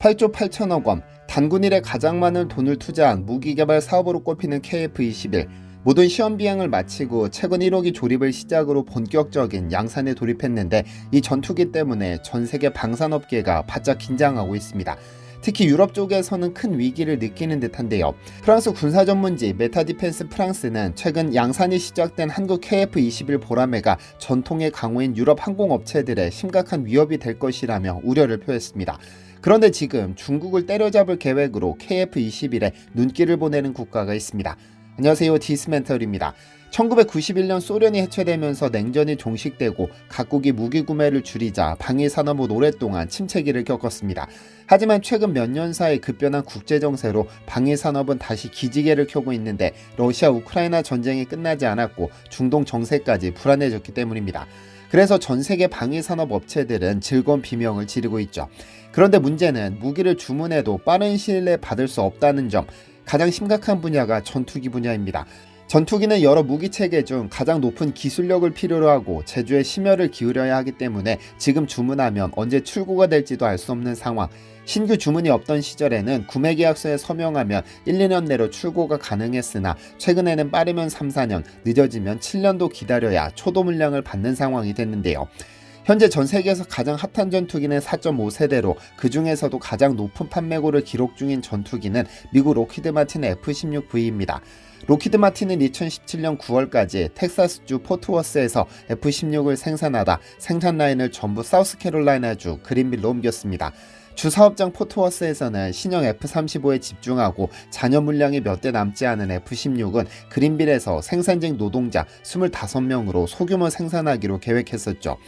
8조 8천억 원, 단군 일에 가장 많은 돈을 투자한 무기 개발 사업으로 꼽히는 KF-21. 모든 시험 비행을 마치고 최근 1호기 조립을 시작으로 본격적인 양산에 돌입했는데 이 전투기 때문에 전 세계 방산업계가 바짝 긴장하고 있습니다. 특히 유럽 쪽에서는 큰 위기를 느끼는 듯한데요. 프랑스 군사 전문지 메타디펜스 프랑스는 최근 양산이 시작된 한국 KF-21 보라매가 전통의 강호인 유럽 항공업체들의 심각한 위협이 될 것이라며 우려를 표했습니다. 그런데 지금 중국을 때려잡을 계획으로 KF-21에 눈길을 보내는 국가가 있습니다. 안녕하세요. 디스멘털입니다. 1991년 소련이 해체되면서 냉전이 종식되고 각국이 무기 구매를 줄이자 방위 산업은 오랫동안 침체기를 겪었습니다. 하지만 최근 몇 년 사이 급변한 국제 정세로 방위 산업은 다시 기지개를 켜고 있는데 러시아 우크라이나 전쟁이 끝나지 않았고 중동 정세까지 불안해졌기 때문입니다. 그래서 전 세계 방위 산업 업체들은 즐거운 비명을 지르고 있죠. 그런데 문제는 무기를 주문해도 빠른 시일 내에 받을 수 없다는 점. 가장 심각한 분야가 전투기 분야입니다. 전투기는 여러 무기 체계 중 가장 높은 기술력을 필요로 하고 제조에 심혈을 기울여야 하기 때문에 지금 주문하면 언제 출고가 될지도 알 수 없는 상황. 신규 주문이 없던 시절에는 구매 계약서에 서명하면 1, 2년 내로 출고가 가능했으나 최근에는 빠르면 3, 4년, 늦어지면 7년도 기다려야 초도 물량을 받는 상황이 됐는데요. 현재 전 세계에서 가장 핫한 전투기는 4.5세대로 그 중에서도 가장 높은 판매고를 기록 중인 전투기는 미국 로키드 마틴 F-16V입니다. 로키드 마틴은 2017년 9월까지 텍사스주 포트워스에서 F-16을 생산하다 생산 라인을 전부 사우스캐롤라이나주 그린빌로 옮겼습니다. 주 사업장 포트워스에서는 신형 F-35에 집중하고 잔여 물량이 몇 대 남지 않은 F-16은 그린빌에서 생산직 노동자 25명으로 소규모 생산하기로 계획했었죠.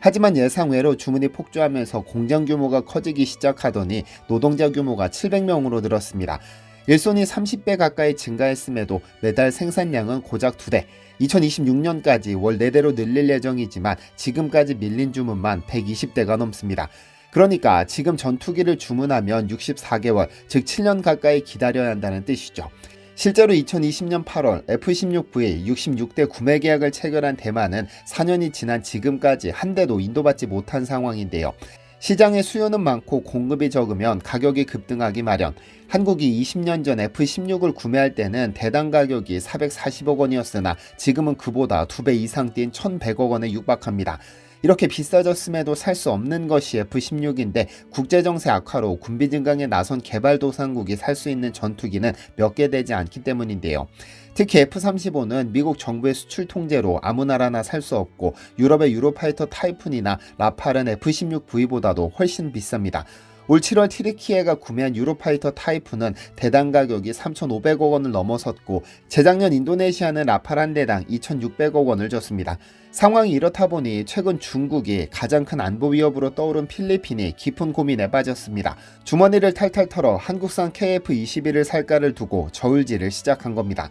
하지만 예상외로 주문이 폭주하면서 공장 규모가 커지기 시작하더니 노동자 규모가 700명으로 늘었습니다. 일손이 30배 가까이 증가했음에도 매달 생산량은 고작 2대. 2026년까지 월 4대로 늘릴 예정이지만 지금까지 밀린 주문만 120대가 넘습니다. 그러니까 지금 전투기를 주문하면 64개월, 즉 7년 가까이 기다려야 한다는 뜻이죠. 실제로 2020년 8월 F-16V 66대 구매 계약을 체결한 대만은 4년이 지난 지금까지 한 대도 인도받지 못한 상황인데요. 시장의 수요는 많고 공급이 적으면 가격이 급등하기 마련. 한국이 20년 전 F-16을 구매할 때는 대당 가격이 440억 원이었으나 지금은 그보다 2배 이상 뛴 1,100억 원에 육박합니다. 이렇게 비싸졌음에도 살 수 없는 것이 F-16인데 국제정세 악화로 군비 증강에 나선 개발도상국이 살 수 있는 전투기는 몇 개 되지 않기 때문인데요. 특히 F-35는 미국 정부의 수출 통제로 아무 나라나 살 수 없고 유럽의 유로파이터 타이푼이나 라팔은 F-16V보다도 훨씬 비쌉니다. 올 7월 티르키예가 구매한 유로파이터 타이푼은 대당 가격이 3,500억 원을 넘어섰고 재작년 인도네시아는 한 대당 2,600억 원을 줬습니다. 상황이 이렇다 보니 최근 중국이 가장 큰 안보 위협으로 떠오른 필리핀이 깊은 고민에 빠졌습니다. 주머니를 탈탈 털어 한국산 KF-21을 살까를 두고 저울질을 시작한 겁니다.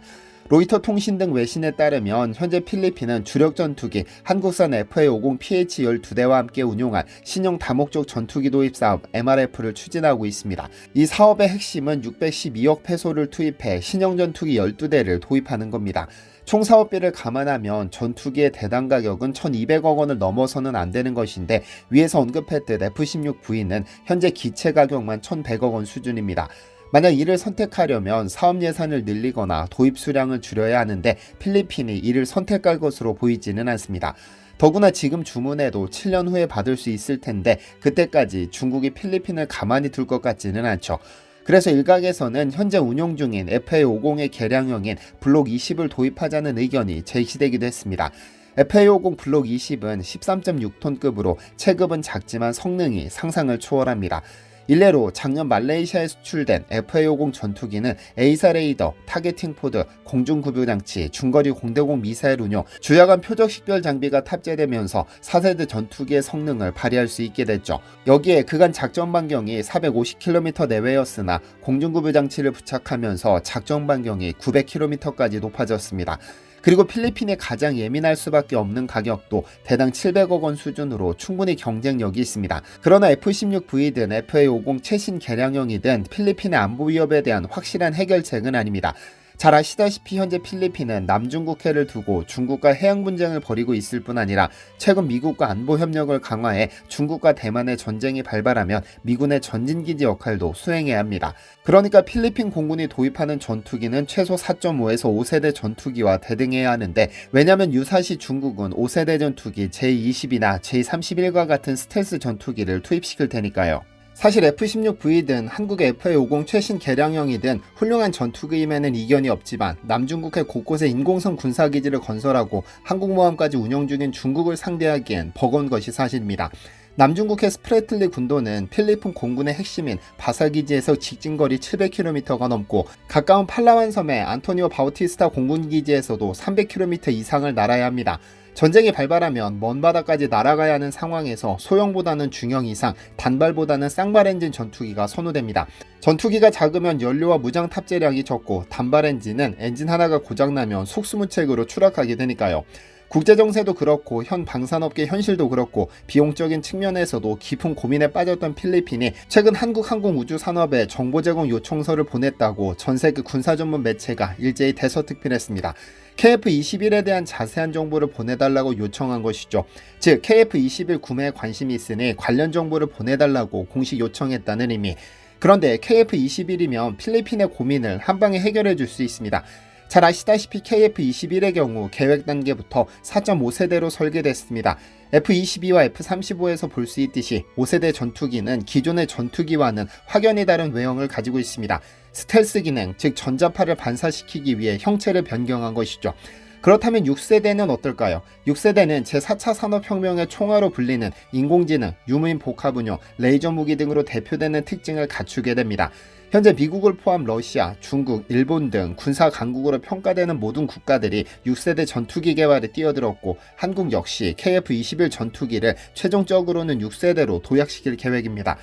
로이터 통신 등 외신에 따르면 현재 필리핀은 주력 전투기 한국산 FA-50PH 12대와 함께 운용한 신형 다목적 전투기 도입 사업 MRF를 추진하고 있습니다. 이 사업의 핵심은 612억 페소를 투입해 신형 전투기 12대를 도입하는 겁니다. 총 사업비를 감안하면 전투기의 대당 가격은 1200억 원을 넘어서는 안 되는 것인데 위에서 언급했듯 F-16V는 현재 기체 가격만 1100억 원 수준입니다. 만약 이를 선택하려면 사업 예산을 늘리거나 도입 수량을 줄여야 하는데 필리핀이 이를 선택할 것으로 보이지는 않습니다. 더구나 지금 주문해도 7년 후에 받을 수 있을 텐데 그때까지 중국이 필리핀을 가만히 둘 것 같지는 않죠. 그래서 일각에서는 현재 운용 중인 FA50의 개량형인 블록 20을 도입하자는 의견이 제시되기도 했습니다. FA50 블록 20은 13.6톤급으로 체급은 작지만 성능이 상상을 초월합니다. 일례로 작년 말레이시아에 수출된 FA-50 전투기는 에이사 레이더, 타겟팅 포드, 공중구조 장치, 중거리 공대공 미사일 운용, 주야간 표적 식별 장비가 탑재되면서 4세대 전투기의 성능을 발휘할 수 있게 됐죠. 여기에 그간 작전 반경이 450km 내외였으나 공중구조 장치를 부착하면서 작전 반경이 900km까지 높아졌습니다. 그리고 필리핀이 가장 예민할 수밖에 없는 가격도 대당 700억 원 수준으로 충분히 경쟁력이 있습니다. 그러나 F-16V든 FA-50 최신 개량형이든 필리핀의 안보 위협에 대한 확실한 해결책은 아닙니다. 잘 아시다시피 현재 필리핀은 남중국해를 두고 중국과 해양 분쟁을 벌이고 있을 뿐 아니라 최근 미국과 안보 협력을 강화해 중국과 대만의 전쟁이 발발하면 미군의 전진기지 역할도 수행해야 합니다. 그러니까 필리핀 공군이 도입하는 전투기는 최소 4.5에서 5세대 전투기와 대등해야 하는데 왜냐면 유사시 중국은 5세대 전투기 제20이나 제31과 같은 스텔스 전투기를 투입시킬 테니까요. 사실 F-16V든 한국의 FA-50 최신 개량형이든 훌륭한 전투기임에는 이견이 없지만 남중국해 곳곳에 인공성 군사기지를 건설하고 한국모함까지 운영 중인 중국을 상대하기엔 버거운 것이 사실입니다. 남중국해 스프레틀리 군도는 필리핀 공군의 핵심인 바사기지에서 직진거리 700km가 넘고 가까운 팔라완 섬의 안토니오 바우티스타 공군기지에서도 300km 이상을 날아야 합니다. 전쟁이 발발하면 먼 바다까지 날아가야 하는 상황에서 소형보다는 중형 이상, 단발보다는 쌍발 엔진 전투기가 선호됩니다. 전투기가 작으면 연료와 무장 탑재량이 적고 단발 엔진은 엔진 하나가 고장나면 속수무책으로 추락하게 되니까요. 국제 정세도 그렇고 현 방산업계 현실도 그렇고 비용적인 측면에서도 깊은 고민에 빠졌던 필리핀이 최근 한국 항공 우주 산업에 정보 제공 요청서를 보냈다고 전 세계 군사 전문 매체가 일제히 대서특필했습니다. KF-21에 대한 자세한 정보를 보내달라고 요청한 것이죠. 즉 KF-21 구매에 관심이 있으니 관련 정보를 보내달라고 공식 요청했다는 의미. 그런데 KF-21이면 필리핀의 고민을 한 방에 해결해 줄 수 있습니다. 잘 아시다시피 KF-21의 경우 계획 단계부터 4.5세대로 설계됐습니다. F-22와 F-35에서 볼 수 있듯이 5세대 전투기는 기존의 전투기와는 확연히 다른 외형을 가지고 있습니다. 스텔스 기능, 즉 전자파를 반사시키기 위해 형체를 변경한 것이죠. 그렇다면 6세대는 어떨까요? 6세대는 제4차 산업혁명의 총화로 불리는 인공지능, 유무인 복합운용, 레이저 무기 등으로 대표되는 특징을 갖추게 됩니다. 현재 미국을 포함 러시아, 중국, 일본 등 군사 강국으로 평가되는 모든 국가들이 6세대 전투기 개발에 뛰어들었고 한국 역시 KF-21 전투기를 최종적으로는 6세대로 도약시킬 계획입니다.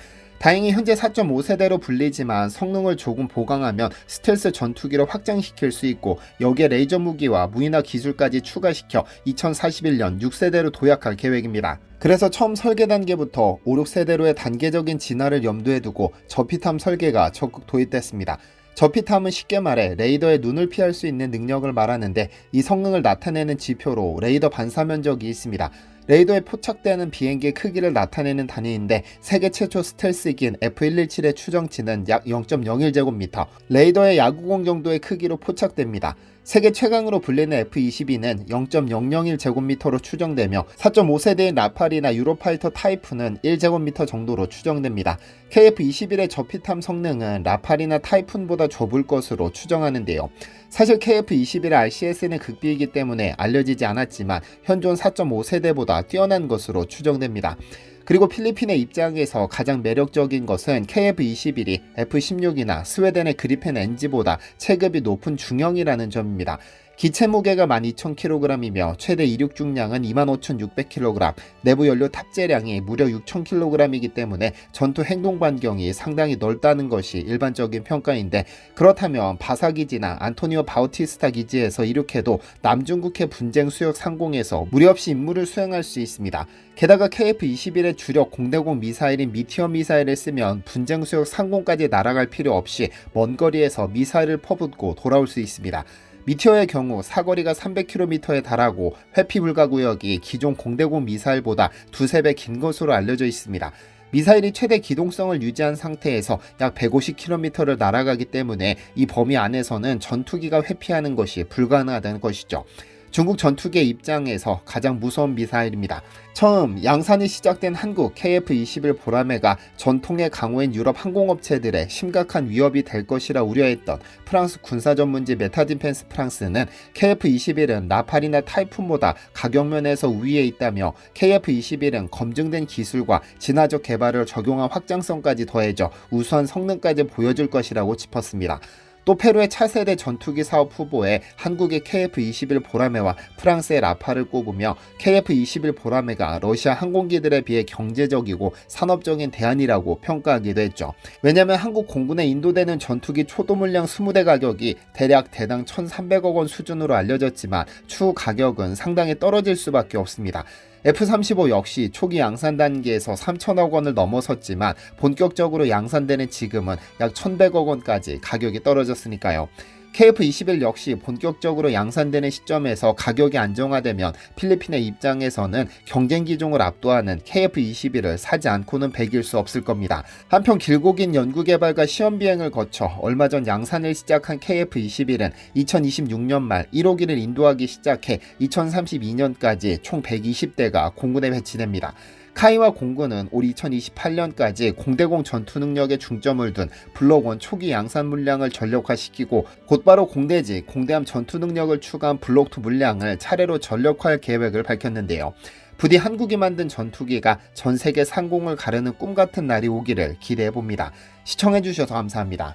다행히 현재 4.5세대로 불리지만 성능을 조금 보강하면 스텔스 전투기로 확장시킬 수 있고 여기에 레이저 무기와 무인화 기술까지 추가시켜 2041년 6세대로 도약할 계획입니다. 그래서 처음 설계 단계부터 5, 6세대로의 단계적인 진화를 염두에 두고 저피탐 설계가 적극 도입됐습니다. 저피탐은 쉽게 말해 레이더의 눈을 피할 수 있는 능력을 말하는데 이 성능을 나타내는 지표로 레이더 반사 면적이 있습니다. 레이더에 포착되는 비행기의 크기를 나타내는 단위인데 세계 최초 스텔스기인 F117의 추정치는 약 0.01제곱미터, 레이더의 야구공 정도의 크기로 포착됩니다. 세계 최강으로 불리는 F-22는 0.001제곱미터로 추정되며 4.5세대의 라팔이나 유로파이터 타이푼은 1제곱미터 정도로 추정됩니다. KF-21의 저피탐 성능은 라팔이나 타이푼보다 좁을 것으로 추정하는데요. 사실 KF-21의 RCS는 극비이기 때문에 알려지지 않았지만 현존 4.5세대보다 뛰어난 것으로 추정됩니다. 그리고 필리핀의 입장에서 가장 매력적인 것은 KF-21이 F-16이나 스웨덴의 그리펜 NG보다 체급이 높은 중형이라는 점입니다. 기체 무게가 12,000kg이며 최대 이륙 중량은 25,600kg, 내부 연료 탑재량이 무려 6,000kg이기 때문에 전투 행동 반경이 상당히 넓다는 것이 일반적인 평가인데 그렇다면 바사 기지나 안토니오 바우티스타 기지에서 이륙해도 남중국해 분쟁 수역 상공에서 무리 없이 임무를 수행할 수 있습니다. 게다가 KF-21의 주력 공대공 미사일인 미티어 미사일을 쓰면 분쟁 수역 상공까지 날아갈 필요 없이 먼 거리에서 미사일을 퍼붓고 돌아올 수 있습니다. 미티어의 경우 사거리가 300km에 달하고 회피 불가 구역이 기존 공대공 미사일보다 두세 배 긴 것으로 알려져 있습니다. 미사일이 최대 기동성을 유지한 상태에서 약 150km를 날아가기 때문에 이 범위 안에서는 전투기가 회피하는 것이 불가능하다는 것이죠. 중국 전투기의 입장에서 가장 무서운 미사일입니다. 처음 양산이 시작된 한국 KF-21 보라매가 전통의 강호인 유럽 항공업체들의 심각한 위협이 될 것이라 우려했던 프랑스 군사 전문지 메타디펜스 프랑스는 KF-21은 라팔이나 타이푼보다 가격 면에서 우위에 있다며 KF-21은 검증된 기술과 진화적 개발을 적용한 확장성까지 더해져 우수한 성능까지 보여줄 것이라고 짚었습니다. 또 페루의 차세대 전투기 사업 후보에 한국의 KF-21 보라매와 프랑스의 라파를 꼽으며 KF-21 보라매가 러시아 항공기들에 비해 경제적이고 산업적인 대안이라고 평가하기도 했죠. 왜냐하면 한국 공군에 인도되는 전투기 초도 물량 20대 가격이 대략 대당 1,300억 원 수준으로 알려졌지만 추후 가격은 상당히 떨어질 수밖에 없습니다. F-35 역시 초기 양산 단계에서 3천억 원을 넘어섰지만 본격적으로 양산되는 지금은 약 1,100억 원까지 가격이 떨어졌으니까요. KF-21 역시 본격적으로 양산되는 시점에서 가격이 안정화되면 필리핀의 입장에서는 경쟁 기종을 압도하는 KF-21을 사지 않고는 배길 수 없을 겁니다. 한편 길고 긴 연구 개발과 시험 비행을 거쳐 얼마 전 양산을 시작한 KF-21은 2026년 말 1호기를 인도하기 시작해 2032년까지 총 120대가 공군에 배치됩니다. 카이와 공군은 올 2028년까지 공대공 전투 능력에 중점을 둔 블록1 초기 양산 물량을 전력화시키고 곧바로 공대지, 공대함 전투 능력을 추가한 블록2 물량을 차례로 전력화할 계획을 밝혔는데요. 부디 한국이 만든 전투기가 전 세계 상공을 가르는 꿈 같은 날이 오기를 기대해 봅니다. 시청해 주셔서 감사합니다.